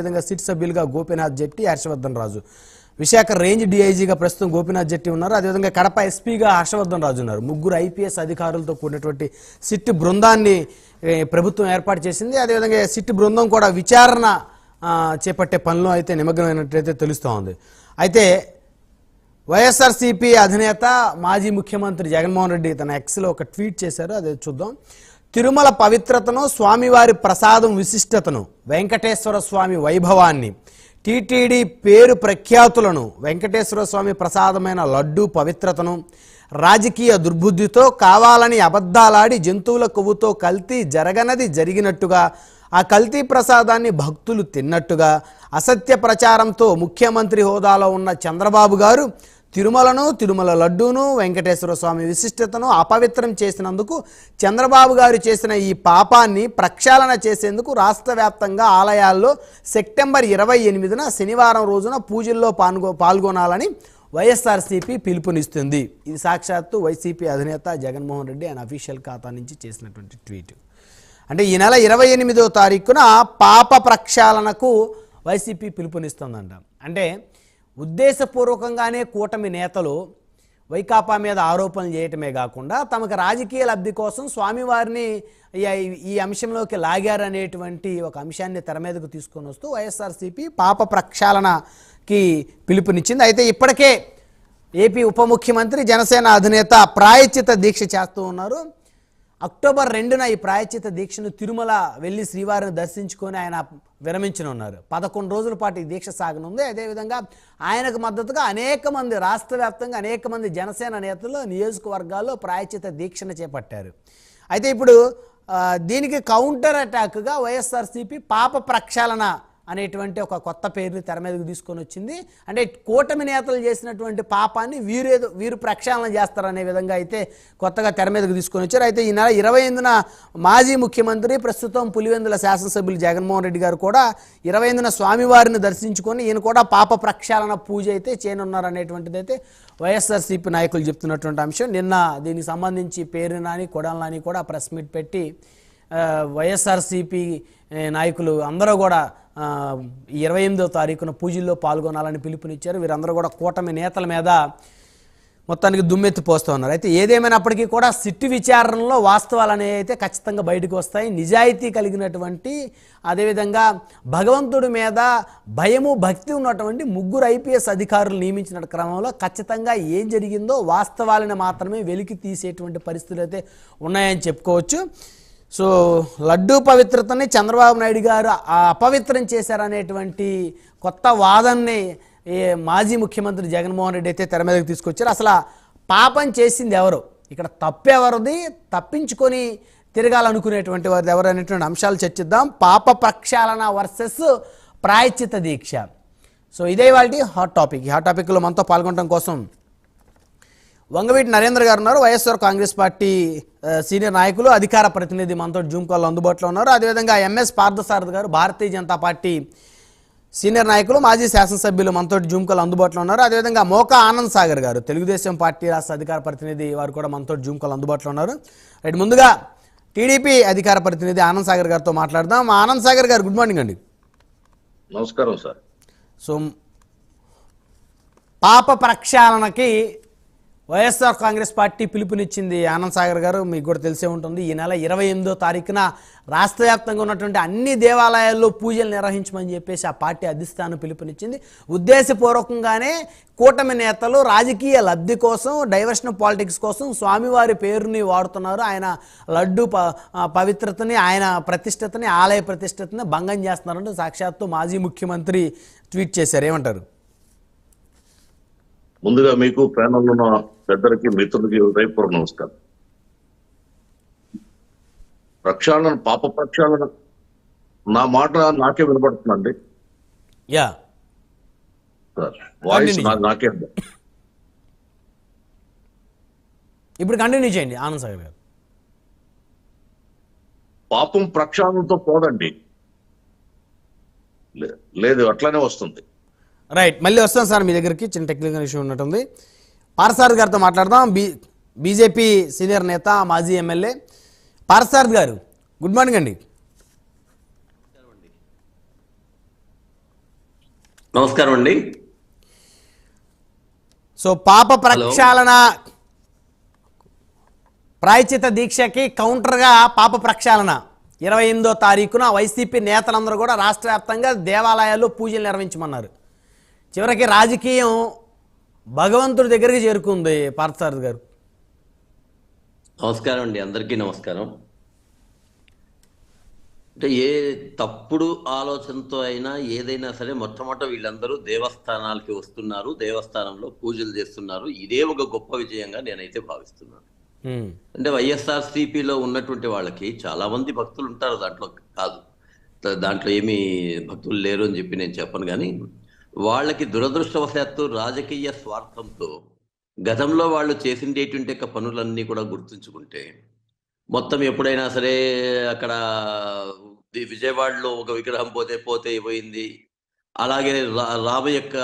అదేవిధంగా సిట్ సభ్యులుగా గోపీనాథ్ జెట్టి హర్షవర్ధన్ రాజు. విశాఖ రేంజ్ డీఐజీగా ప్రస్తుతం గోపీనాథ్ జెట్టి ఉన్నారు. అదేవిధంగా కడప ఎస్పీగా హర్షవర్ధన్ రాజు ఉన్నారు. ముగ్గురు ఐపీఎస్ అధికారులతో కూడినటువంటి సిట్ బృందాన్ని ప్రభుత్వం ఏర్పాటు చేసింది. అదేవిధంగా సిట్ బృందం కూడా విచారణ చేపట్టే పనిలో అయితే నిమగ్నమైనట్లయితే తెలుస్తూ ఉంది. అయితే వైఎస్ఆర్సీపీ అధినేత మాజీ ముఖ్యమంత్రి జగన్మోహన్ రెడ్డి తన ఎక్స్లో ఒక ట్వీట్ చేశారు. అదే చూద్దాం. తిరుమల పవిత్రతను స్వామివారి ప్రసాదం విశిష్టతను వెంకటేశ్వర స్వామి వైభవాన్ని టీటీడీ పేరు ప్రఖ్యాతులను వెంకటేశ్వర స్వామి ప్రసాదమైన లడ్డూ పవిత్రతను రాజకీయ దుర్బుద్ధితో కావాలని అబద్ధాలాడి జంతువుల కొవ్వుతో కల్తీ జరగనది జరిగినట్టుగా ఆ కల్తీ ప్రసాదాన్ని భక్తులు తిన్నట్టుగా అసత్య ప్రచారంతో ముఖ్యమంత్రి హోదాలో ఉన్న చంద్రబాబు గారు తిరుమలను తిరుమల లడ్డూను వెంకటేశ్వర స్వామి విశిష్టతను అపవిత్రం చేసినందుకు చంద్రబాబు గారు చేసిన ఈ పాపాన్ని ప్రక్షాళన చేసేందుకు రాష్ట్ర వ్యాప్తంగా ఆలయాల్లో సెప్టెంబర్ ఇరవై ఎనిమిదిన శనివారం రోజున పూజల్లో పాల్గొ పాల్గొనాలని వైఎస్ఆర్సీపీ పిలుపునిస్తుంది. ఇది సాక్షాత్తు వైసీపీ అధినేత జగన్మోహన్ రెడ్డి ఆయన అఫీషియల్ ఖాతా నుంచి చేసినటువంటి ట్వీట్. అంటే ఈ నెల ఇరవై ఎనిమిదో తారీఖున పాప ప్రక్షాళనకు వైసీపీ పిలుపునిస్తుందంట. అంటే ఉద్దేశపూర్వకంగానే కూటమి నేతలు వైకాపా మీద ఆరోపణలు చేయటమే కాకుండా తమకు రాజకీయ లబ్ధి కోసం స్వామివారిని ఈ- అంశంలోకి లాగారనేటువంటి ఒక అంశాన్ని తెర మీదకు తీసుకొని వస్తూ వైఎస్ఆర్సీపీ పాప ప్రక్షాళనకి పిలుపునిచ్చింది. అయితే ఇప్పటికే ఏపీ ఉప ముఖ్యమంత్రి జనసేన అధినేత ప్రాయశ్చిత దీక్ష చేస్తూ ఉన్నారు. అక్టోబర్ రెండున ఈ ప్రాయశ్చిత దీక్షను తిరుమల వెళ్ళి శ్రీవారిని దర్శించుకొని ఆయన విరమించనున్నారు. పదకొండు రోజుల పాటు ఈ దీక్ష సాగనుంది. అదేవిధంగా ఆయనకు మద్దతుగా అనేక మంది రాష్ట్ర వ్యాప్తంగా అనేక మంది జనసేన నేతలు నియోజకవర్గాల్లో ప్రాయశ్చిత దీక్షను చేపట్టారు. అయితే ఇప్పుడు దీనికి కౌంటర్ అటాక్గా వైఎస్ఆర్సీపీ పాప ప్రక్షాళన అనేటువంటి ఒక కొత్త పేరుని తెర మీదకు తీసుకొని వచ్చింది. అంటే కూటమి నేతలు చేసినటువంటి పాపాన్ని వీరేదో వీరు ప్రక్షాళన చేస్తారనే విధంగా అయితే కొత్తగా తెర మీదకు తీసుకొని వచ్చారు. అయితే ఈ నెల ఇరవై ఎనిమిదిన మాజీ ముఖ్యమంత్రి ప్రస్తుతం పులివెందుల శాసనసభ్యులు జగన్మోహన్ రెడ్డి గారు కూడా ఇరవై ఎనిమిదిన స్వామివారిని దర్శించుకొని ఈయన కూడా పాప ప్రక్షాళన పూజ అయితే చేయనున్నారనేటువంటిది అయితే వైఎస్ఆర్సీపీ నాయకులు చెప్తున్నటువంటి అంశం. నిన్న దీనికి సంబంధించి పేరు నాని కొడాల కూడా ప్రెస్ మీట్ పెట్టి వైఎస్ఆర్సీపీ నాయకులు అందరూ కూడా ఇరవై ఎనిమిదో తారీఖున పూజల్లో పాల్గొనాలని పిలుపునిచ్చారు. వీరందరూ కూడా కూటమి నేతల మీద మొత్తానికి దుమ్మెత్తి పోస్తూ ఉన్నారు. అయితే ఏదేమైనప్పటికీ కూడా సిట్టు విచారణలో వాస్తవాలు అనేవి అయితే ఖచ్చితంగా బయటకు వస్తాయి. నిజాయితీ కలిగినటువంటి అదేవిధంగా భగవంతుడి మీద భయము భక్తి ఉన్నటువంటి ముగ్గురు ఐపీఎస్ అధికారులు నియమించిన క్రమంలో ఖచ్చితంగా ఏం జరిగిందో వాస్తవాలను మాత్రమే వెలికి తీసేటువంటి పరిస్థితులు అయితే ఉన్నాయని చెప్పుకోవచ్చు. సో లడ్డూ పవిత్రతని చంద్రబాబు నాయుడు గారు అపవిత్రం చేశారనేటువంటి కొత్త వాదనని ఏ మాజీ ముఖ్యమంత్రి జగన్మోహన్ రెడ్డి అయితే తెర మీదకి తీసుకొచ్చారు. అసలు పాపం చేసింది ఎవరు? ఇక్కడ తప్పెవరిది? తప్పించుకొని తిరగాలనుకునేటువంటి వారిది ఎవరు అనేటువంటి అంశాలు చర్చిద్దాం. పాప ప్రక్షాళన వర్సెస్ ప్రాయచిత దీక్ష. సో ఇదే వాళ్ళ హాట్ టాపిక్. ఈ హాట్ టాపిక్లో మనతో పాల్గొనడం కోసం వంగవీటి నరేంద్ర గారు ఉన్నారు వైఎస్ఆర్ కాంగ్రెస్ పార్టీ సీనియర్ నాయకులు అధికార ప్రతినిధి మనతో జూమ్ కాల్లో అందుబాటులో ఉన్నారు. అదేవిధంగా ఎంఎస్ పార్థసారథి గారు భారతీయ జనతా పార్టీ సీనియర్ నాయకులు మాజీ శాసనసభ్యులు మనతో జూమ్ కాల్ అందుబాటులో ఉన్నారు. అదేవిధంగా మోకా ఆనంద్ సాగర్ గారు తెలుగుదేశం పార్టీ రాష్ట్ర అధికార ప్రతినిధి వారు కూడా మనతో జూమ్ కాల్ అందుబాటులో ఉన్నారు. రైట్ ముందుగా టీడీపీ అధికార ప్రతినిధి ఆనంద్ సాగర్ గారితో మాట్లాడదాం. ఆనంద్ సాగర్ గారు గుడ్ మార్నింగ్ అండి. నమస్కారం సార్. సో పాప ప్రక్షాళనకి వైఎస్ఆర్ కాంగ్రెస్ పార్టీ పిలుపునిచ్చింది ఆనంద్ సాగర్ గారు మీకు కూడా తెలిసే ఉంటుంది. ఈ నెల ఇరవై ఎనిమిదో తారీఖున రాష్ట్ర వ్యాప్తంగా ఉన్నటువంటి అన్ని దేవాలయాల్లో పూజలు నిర్వహించమని చెప్పేసి ఆ పార్టీ అధిష్టానం పిలుపునిచ్చింది. ఉద్దేశపూర్వకంగానే కూటమి నేతలు రాజకీయ లబ్ధి కోసం డైవర్షన్ పాలిటిక్స్ కోసం స్వామివారి పేరుని వాడుతున్నారు. ఆయన లడ్డు ప పవిత్రతని ఆయన ప్రతిష్టతని ఆలయ ప్రతిష్టతని భంగం చేస్తున్నారంటూ సాక్షాత్తు మాజీ ముఖ్యమంత్రి ట్వీట్ చేశారు. ఏమంటారు? ముందుగా మీకు ప్యానల్ ఉన్న పెద్దలకి మిత్రులకి హృదయపూర్వక నమస్కారం ప్రక్షాళన పాప ప్రక్షాళన. నా మాట నాకే వినపడుతుందండి యా. వాయిస్ నాకే ఇప్పుడు కంటిన్యూ చేయండి ఆనంద్ సాగర్ గారు. పాపం ప్రక్షాళనతో పోదండి. లేదు అట్లానే వస్తుంది. రైట్ మళ్ళీ వస్తాం సార్ మీ దగ్గరికి. చిన్న టెక్నికల్ ఇష్యూ ఉన్నట్టుంది. పారసారథి గారితో మాట్లాడదాం. బీ బీజేపీ సీనియర్ నేత మాజీ ఎమ్మెల్యే పారసారథి గారు గుడ్ మార్నింగ్ అండి. నమస్కారం అండి. సో పాప ప్రక్షాళన ప్రాయచిత దీక్షకి కౌంటర్గా పాప ప్రక్షాళన. ఇరవై ఎనిమిదో తారీఖున వైసీపీ నేతలందరూ కూడా రాష్ట్ర వ్యాప్తంగా దేవాలయాల్లో పూజలు నిర్వహించమన్నారు. చివరికి రాజకీయం భగవంతుడి దగ్గరికి చేరుకుంది పార్థసారథి గారు. నమస్కారం అండి అందరికీ నమస్కారం. అంటే ఏ తప్పుడు ఆలోచనతో అయినా ఏదైనా సరే మొట్టమొదట వీళ్ళందరూ దేవస్థానాలకి వస్తున్నారు దేవస్థానంలో పూజలు చేస్తున్నారు. ఇదే ఒక గొప్ప విజయంగా నేనైతే భావిస్తున్నాను. అంటే వైఎస్ఆర్ సిపిలో ఉన్నటువంటి వాళ్ళకి చాలా మంది భక్తులు ఉంటారు దాంట్లో కాదు. దాంట్లో ఏమీ భక్తులు లేరు అని చెప్పి నేను చెప్పను కానీ వాళ్ళకి దురదృష్టవశాత్తు రాజకీయ స్వార్థంతో గతంలో వాళ్ళు చేసిండేటువంటి యొక్క పనులన్నీ కూడా గుర్తుంచుకుంటే మొత్తం ఎప్పుడైనా సరే అక్కడ విజయవాడలో ఒక విగ్రహం పోతే పోతే పోయింది. అలాగే రా- రామ యొక్క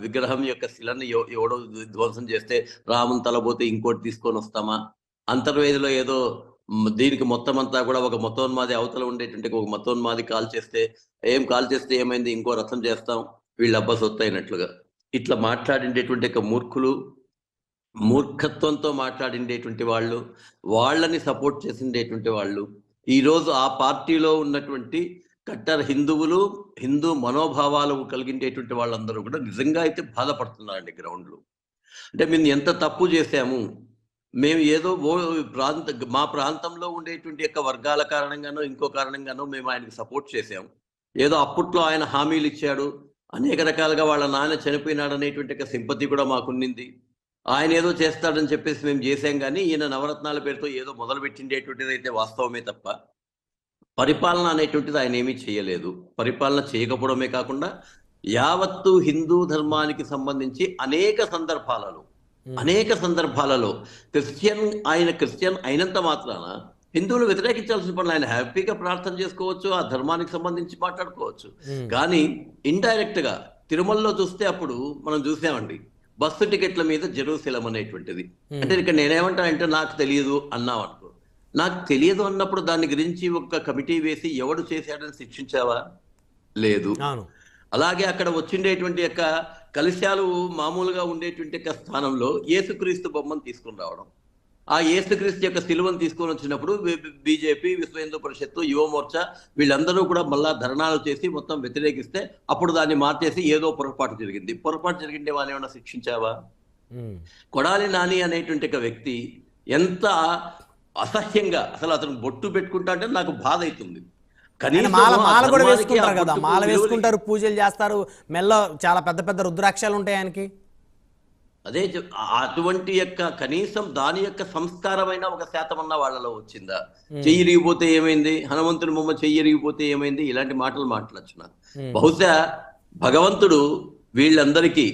విగ్రహం యొక్క శిలని ఎవ- ఎవడో ధ్వంసం చేస్తే రాముని తలపోతే ఇంకోటి తీసుకొని వస్తామా? అంతర్వేదిలో ఏదో దీనికి మొత్తం అంతా కూడా ఒక మతోన్మాది అవతల ఉండేటువంటి ఒక మతోన్మాది కాల్ చేస్తే ఏం కాల్ చేస్తే ఏమైంది? ఇంకో రథం చేస్తాం. వీళ్ళ అబ్బా సొత్తు అయినట్లుగా ఇట్లా మాట్లాడిండేటువంటి ఒక మూర్ఖులు మూర్ఖత్వంతో మాట్లాడిండేటువంటి వాళ్ళు వాళ్ళని సపోర్ట్ చేసిండేటువంటి వాళ్ళు ఈరోజు ఆ పార్టీలో ఉన్నటువంటి కట్టర్ హిందువులు హిందూ మనోభావాలు కలిగిండేటువంటి వాళ్ళందరూ కూడా నిజంగా అయితే బాధపడుతున్నారండి గ్రౌండ్లో. అంటే మేము ఎంత తప్పు చేశాము మేము ఏదో ఓ ప్రాంత మా ప్రాంతంలో ఉండేటువంటి యొక్క వర్గాల కారణంగానో ఇంకో కారణంగానో మేము ఆయనకి సపోర్ట్ చేశాము. ఏదో అప్పట్లో ఆయన హామీలు ఇచ్చాడు అనేక రకాలుగా వాళ్ళ నాన్న చనిపోయినాడు అనేటువంటి ఒక సింపతి కూడా మాకున్నింది. ఆయన ఏదో చేస్తాడని చెప్పేసి మేము చేశాం కానీ ఈయన నవరత్నాల పేరుతో ఏదో మొదలు పెట్టిండేటువంటిది అయితే వాస్తవమే తప్ప పరిపాలన అనేటువంటిది ఆయన ఏమీ చేయలేదు. పరిపాలన చేయకపోవడమే కాకుండా యావత్తు హిందూ ధర్మానికి సంబంధించి అనేక సందర్భాలలో అనేక సందర్భాలలో క్రిస్టియన్ ఆయన క్రిస్టియన్ అయినంత మాత్రాన హిందువులు వ్యతిరేకించాల్సిన పనులు. ఆయన హ్యాపీగా ప్రార్థన చేసుకోవచ్చు ఆ ధర్మానికి సంబంధించి మాట్లాడుకోవచ్చు. కానీ ఇండైరెక్ట్గా తిరుమలలో చూస్తే అప్పుడు మనం చూసామండి బస్సు టికెట్ల మీద జెరూసలం అనేటువంటిది. అంటే ఇక్కడ నేనేమంటా అంటే నాకు తెలియదు అన్నాం అనుకో. నాకు తెలియదు అన్నప్పుడు దాని గురించి ఒక కమిటీ వేసి ఎవడు చేశాడని శిక్షించావా? లేదు. అలాగే అక్కడ వచ్చిండేటువంటి యొక్క కలశాలు మామూలుగా ఉండేటువంటి యొక్క స్థానంలో యేసుక్రీస్తు బొమ్మను తీసుకుని రావడం. ఆ యేసుక్రీస్తు యొక్క సిలువను తీసుకొని వచ్చినప్పుడు బీజేపీ విశ్వ హిందూ పరిషత్తు యువ మోర్చా వీళ్ళందరూ కూడా మళ్ళా ధర్నాలు చేసి మొత్తం వ్యతిరేకిస్తే అప్పుడు దాన్ని మార్చేసి ఏదో పొరపాటు జరిగింది. పొరపాటు జరిగిండే వాళ్ళని ఏమైనా శిక్షించావా? కొడాలి నాని అనేటువంటి ఒక వ్యక్తి ఎంత అసహ్యంగా అసలు అతను బొట్టు పెట్టుకుంటా అంటే నాకు బాధ అవుతుంది. మాల మాల కూడా వేసుకుంటారు కదా. మాల వేసుకుంటారు పూజలు చేస్తారు. మెల్ల చాలా పెద్ద పెద్ద రుద్రాక్షాలు ఉంటాయి ఆయనకి. అదే అటువంటి యొక్క కనీసం దాని యొక్క సంస్కారమైన ఒక శాతం అన్న వాళ్ళలో వచ్చిందా? చెయ్యి ఇరిగిపోతే ఏమైంది? హనుమంతుని బొమ్మ చెయ్యి ఇరిగిపోతే ఏమైంది? ఇలాంటి మాటలు మాట్లాడచ్చు నాకు. ఉమ్, బహుశా భగవంతుడు వీళ్ళందరికీ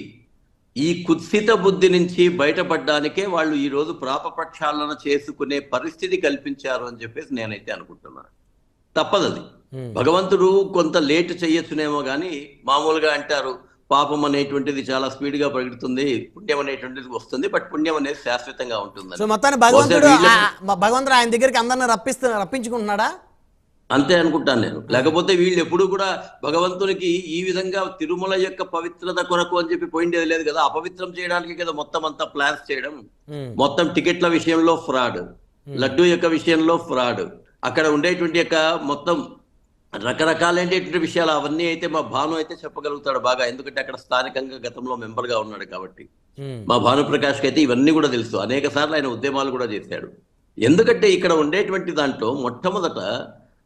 ఈ కుత్సిత బుద్ధి నుంచి బయటపడడానికే వాళ్ళు ఈ రోజు ప్రాప ప్రక్షాళన చేసుకునే పరిస్థితి కల్పించారు అని చెప్పేసి నేనైతే అనుకుంటున్నాను. తప్పదు అది ఉమ్, భగవంతుడు కొంత లేట్ చేయొచ్చునేమో కానీ మామూలుగా అంటారు పాపం అనేటువంటిది చాలా స్పీడ్గా పెరుగుతుంది పుణ్యం అనేటువంటిది వస్తుంది బట్ పుణ్యం అనేది శాశ్వతంగా ఉంటుంది సో మొత్తాన్ని భగవంతుడు భగవంతుడు ఆయన దగ్గరికి అందరిని రప్పిస్తు రప్పించుకుంటున్నాడా? అంతే అనుకుంటాను నేను. లేకపోతే వీళ్ళు ఎప్పుడు కూడా భగవంతునికి ఈ విధంగా తిరుమల యొక్క పవిత్రత కొరకు అని చెప్పి పోయిండేది లేదు కదా. అపవిత్రం చేయడానికి కదా మొత్తం అంతా ప్లాన్స్ చేయడం. మొత్తం టికెట్ల విషయంలో ఫ్రాడ్ లడ్డు యొక్క విషయంలో ఫ్రాడ్ అక్కడ ఉండేటువంటి యొక్క మొత్తం రకరకాలైనటువంటి విషయాలు అవన్నీ అయితే మా భాను అయితే చెప్పగలుగుతాడు బాగా. ఎందుకంటే అక్కడ స్థానికంగా గతంలో మెంబర్గా ఉన్నాడు కాబట్టి. మా భానుప్రకాష్కి అయితే ఇవన్నీ కూడా తెలుసు. అనేక సార్లు ఆయన ఉద్యమాలు కూడా చేశాడు. ఎందుకంటే ఇక్కడ ఉండేటువంటి దాంట్లో మొట్టమొదట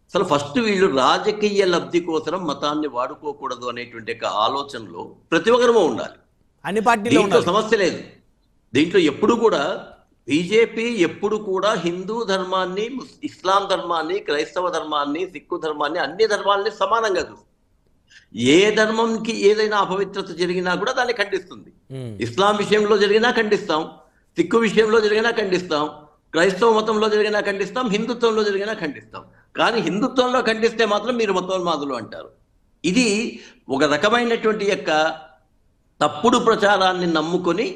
అసలు ఫస్ట్ వీళ్ళు రాజకీయ లబ్ధి కోసం మతాన్ని వాడుకోకూడదు అనేటువంటి యొక్క ఆలోచనలో ప్రతి ఒక్కరము ఉండాలి. అన్ని పార్టీలో సమస్య లేదు. దీంట్లో ఎప్పుడు కూడా బీజేపీ ఎప్పుడు కూడా హిందూ ధర్మాన్ని ఇస్లాం ధర్మాన్ని క్రైస్తవ ధర్మాన్ని సిక్కు ధర్మాన్ని అన్ని ధర్మాలని సమానంగా చూస్తుంది. ఏ ధర్మంకి ఏదైనా అపవిత్రత జరిగినా కూడా దాన్ని ఖండిస్తుంది. ఇస్లాం విషయంలో జరిగినా ఖండిస్తాం సిక్కు విషయంలో జరిగినా ఖండిస్తాం క్రైస్తవ మతంలో జరిగినా ఖండిస్తాం హిందుత్వంలో జరిగినా ఖండిస్తాం. కానీ హిందుత్వంలో ఖండిస్తే మాత్రం మీరు మతోన్మాదులు అంటారు. ఇది ఒక రకమైనటువంటి యొక్క తప్పుడు ప్రచారాన్ని నమ్ముకొని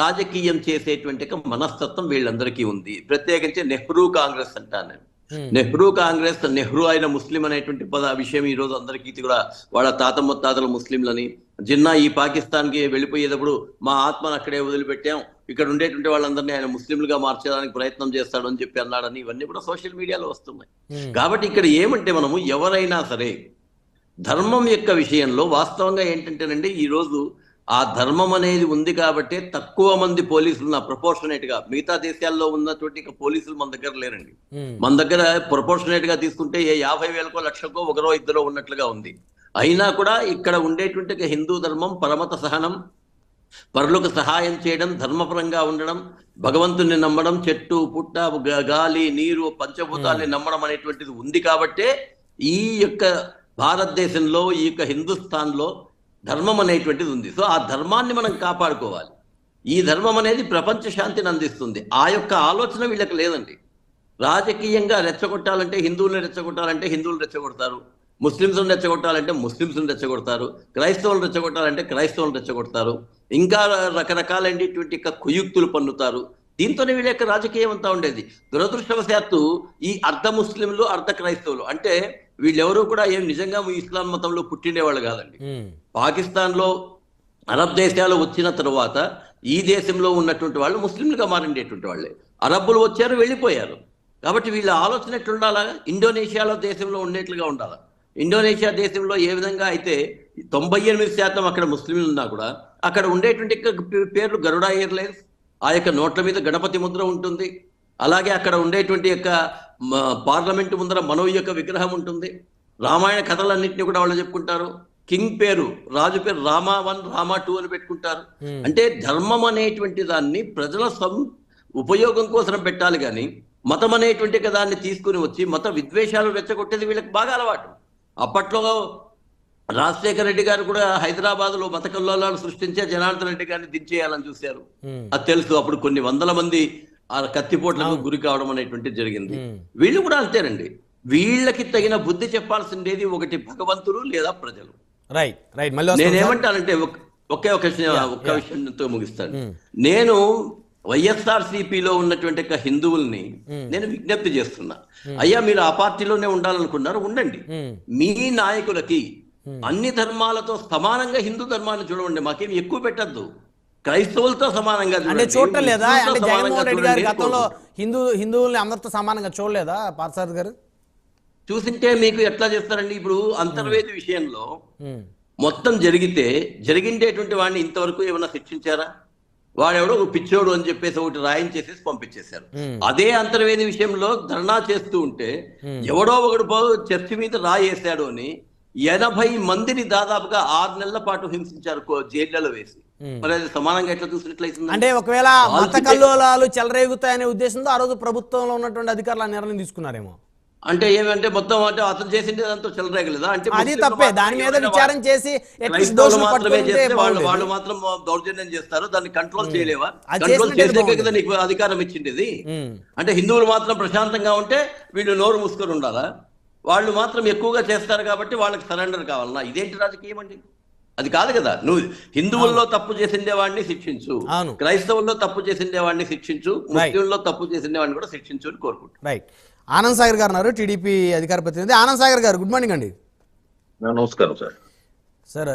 రాజకీయం చేసేటువంటి మనస్తత్వం వీళ్ళందరికీ ఉంది. ప్రత్యేకించి నెహ్రూ కాంగ్రెస్ అంటాను నేను. నెహ్రూ కాంగ్రెస్ నెహ్రూ అయిన ముస్లిం అనేటువంటి పద విషయం ఈ రోజు అందరికీ కూడా వాళ్ళ తాత ముత్తాతలు ముస్లింలని జిన్నా ఈ పాకిస్తాన్కి వెళ్ళిపోయేటప్పుడు మా ఆత్మను అక్కడే వదిలిపెట్టాం. ఇక్కడ ఉండేటువంటి వాళ్ళందరినీ ఆయన ముస్లింలుగా మార్చడానికి ప్రయత్నం చేస్తాడు అని చెప్పి అన్నాడని ఇవన్నీ కూడా సోషల్ మీడియాలో వస్తున్నాయి. కాబట్టి ఇక్కడ ఏమంటే మనము ఎవరైనా సరే ధర్మం యొక్క విషయంలో వాస్తవంగా ఏంటంటేనండి ఈ రోజు ఆ ధర్మం అనేది ఉంది కాబట్టి తక్కువ మంది పోలీసులు నా ప్రపోర్షనేట్గా మిగతా దేశాల్లో ఉన్నటువంటి ఇక పోలీసులు మన దగ్గర లేరండి. మన దగ్గర ప్రపోర్షనేట్గా తీసుకుంటే ఏ యాభై వేలకో లక్షకో ఒకరో ఇద్దరో ఉన్నట్లుగా ఉంది. అయినా కూడా ఇక్కడ ఉండేటువంటి హిందూ ధర్మం పరమత సహనం పరులకు సహాయం చేయడం ధర్మపరంగా ఉండడం భగవంతుని నమ్మడం చెట్టు పుట్ట గాలి నీరు పంచభూతాల్ని నమ్మడం అనేటువంటిది ఉంది కాబట్టే ఈ యొక్క భారతదేశంలో ఈ యొక్క హిందుస్థాన్లో ధర్మం అనేటువంటిది ఉంది. సో ఆ ధర్మాన్ని మనం కాపాడుకోవాలి. ఈ ధర్మం అనేది ప్రపంచ శాంతిని అందిస్తుంది. ఆ యొక్క ఆలోచన వీళ్ళకి లేదండి. రాజకీయంగా రెచ్చగొట్టాలంటే హిందువుల్ని రెచ్చగొట్టాలంటే హిందువులు రెచ్చగొడతారు. ముస్లింస్ను రెచ్చగొట్టాలంటే ముస్లింస్ను రెచ్చగొడతారు. క్రైస్తవులను రెచ్చగొట్టాలంటే క్రైస్తవులు రెచ్చగొడతారు. ఇంకా రకరకాలైనటువంటి యొక్క కుయుక్తులు పన్నుతారు. దీంతోనే వీళ్ళ యొక్క రాజకీయం అంతా ఉండేది. దురదృష్టవశాత్తు ఈ అర్ధ ముస్లింలు అర్ధ క్రైస్తవులు అంటే వీళ్ళెవరూ కూడా ఏం నిజంగా ఇస్లాం మతంలో పుట్టిండేవాళ్ళు కాదండి. పాకిస్తాన్లో అరబ్ దేశాలు వచ్చిన తరువాత ఈ దేశంలో ఉన్నటువంటి వాళ్ళు ముస్లింలుగా మారిండేటువంటి వాళ్ళే. అరబ్బులు వచ్చారు వెళ్ళిపోయారు. కాబట్టి వీళ్ళ ఆలోచన ఎట్లుండాలా? ఇండోనేషియాలో దేశంలో ఉండేట్లుగా ఉండాలి? ఇండోనేషియా దేశంలో ఏ విధంగా అయితే తొంభై ఎనిమిది శాతం అక్కడ ముస్లింలు ఉన్నా కూడా అక్కడ ఉండేటువంటి పేర్లు గరుడా ఎయిర్లైన్స్ ఆ యొక్క నోట్ల మీద గణపతి ముద్ర ఉంటుంది. అలాగే అక్కడ ఉండేటువంటి యొక్క పార్లమెంటు ముందర మనో యొక్క విగ్రహం ఉంటుంది. రామాయణ కథలన్నింటినీ కూడా వాళ్ళు చెప్పుకుంటారు. కింగ్ పేరు రాజు పేరు రామా వన్ రామా టూ అని పెట్టుకుంటారు. అంటే ధర్మం అనేటువంటి దాన్ని ప్రజల సం ఉపయోగం కోసం పెట్టాలి కానీ మతం అనేటువంటి దాన్ని తీసుకుని వచ్చి మత విద్వేషాలు రెచ్చగొట్టేది వీళ్ళకి బాగా అలవాటు. అప్పట్లో రాజశేఖర రెడ్డి గారు కూడా హైదరాబాద్లో మత కల్లోలాలు సృష్టించే జనార్దన్ రెడ్డి గారిని దించేయాలని చూశారు. అది తెలుసు. అప్పుడు కొన్ని వందల మంది ఆ కత్తిపోట్లకు గురి కావడం అనేటువంటిది జరిగింది. వీళ్ళు కూడా అంతేనండి. వీళ్ళకి తగిన బుద్ధి చెప్పాల్సిండేది ఒకటి భగవంతుడు లేదా ప్రజలు. రైట్ రైట్ మళ్ళీ. నేనేమంటానంటే ఒక- ఒకే ఒక్క విషయంతో ముగిస్తాను. నేను వైఎస్ఆర్లో ఉన్నటువంటి ఒక హిందువుల్ని నేను విజ్ఞప్తి చేస్తున్నా. అయ్యా మీరు ఆ పార్టీలోనే ఉండాలనుకున్నారు ఉండండి. మీ నాయకులకి అన్ని ధర్మాలతో సమానంగా హిందూ ధర్మాన్ని చూడండి మాకేం ఎక్కువ పెట్టద్దు. క్రైస్తవులతో సమానంగా అంటే చూడటం లేదా? అంటే జగన్మోహన్ రెడ్డి గారి గతంలో. హిందూ హిందువుల్ని అందరితో సమానంగా చూడలేదా పార్సారథి గారు? చూసింటే మీకు ఎట్లా చేస్తారండి? ఇప్పుడు అంతర్వేది విషయంలో మొత్తం జరిగితే జరిగిండేటువంటి వాడిని ఇంతవరకు ఏమైనా శిక్షించారా? వాడెవడో ఒక పిచ్చోడు అని చెప్పేసి ఒకటి రాయించేసేసి పంపించేశారు. అదే అంతర్వేది విషయంలో ధర్నా చేస్తూ ఉంటే ఎవడో ఒకడు చర్చి మీద రాయేశాడు అని ఎనభై మందిని దాదాపుగా ఆరు నెలల పాటు హింసించారు జైళ్ళలో వేసి. మరి అది సమానంగా ఎట్లా చూసినట్లయితుంది అంటే ఒకవేళ మత కల్లోలాలు చెలరేగుతాయనే ఉద్దేశంతో ఆ రోజు ప్రభుత్వంలో ఉన్నటువంటి అధికారులు ఆ నిర్ణయం తీసుకున్నారేమో. అంటే ఏమంటే మొత్తం అంటే అతను చేసింది దాంతో చెలరేగలేదా? అంటే అది తప్పే. దాని మీద విచారం చేసి మాత్రమే చేస్తే వాళ్ళు. వాళ్ళు మాత్రం దౌర్జన్యం చేస్తారు. దాన్ని కంట్రోల్ చేయలేవా? కంట్రోల్ చేసాకే బాగుండేది. కదా నీకు అధికారం ఇచ్చిండేది? ఉమ్, అంటే హిందువులు మాత్రం ప్రశాంతంగా ఉంటే వీళ్ళు నోరు మూసుకొని ఉండాలా? వాళ్ళు మాత్రం ఎక్కువగా చేస్తారు కాబట్టి వాళ్ళకి సరెండర్ కావాలన్నా ఇదేంటి రాజకీయం అండి? అది కాదు కదా. నువ్వు హిందువుల్లో తప్పు చేసిండే వాడిని శిక్షించు. అవును. క్రైస్తవుల్లో తప్పు చేసిండే వాడిని శిక్షించు. ముస్లింల్లో తప్పు చేసిండే వాడిని కూడా శిక్షించు అని కోరుకుంటున్నాను. రైట్ ఆనంద్ సాగర్ గారు ఉన్నారు టీడీపీ అధికార ప్రతినిధి. ఆనంద్ సాగర్ గారు గుడ్ మార్నింగ్ అండి. నమస్కారం సార్. సార్